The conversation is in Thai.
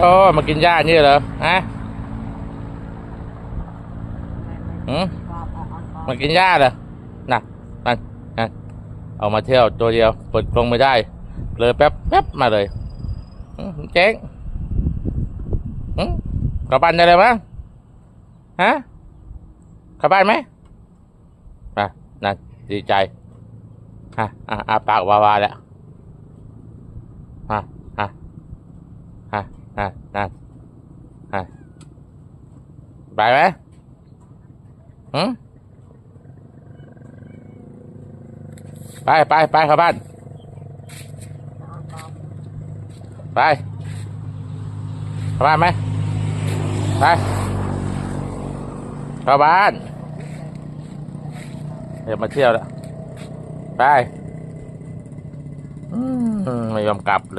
โอ้มากินหญ้านี่เหรอฮะหืมมากินหญ้าเหรอน่ะนั่นนั่นเอามาเที่ยวตัวเดียวเปิดกรงไม่ได้ เลยแป๊บแป๊บมาเลยเจ๊งหืมกลับบ้านได้เลยมั้งฮะกลับบ้านไหมอะนั่นดีใจฮะอะอาปากวาวาแล้วฮะฮะฮะ นั่นไปไหมหืมไปไปไปเข้าบ้าน ไปเข้าบ้านไหมไปเข้าบ้านเดี๋ยวมาเที่ยวแล้ว ไปอืมไม่ยอมกลับเลย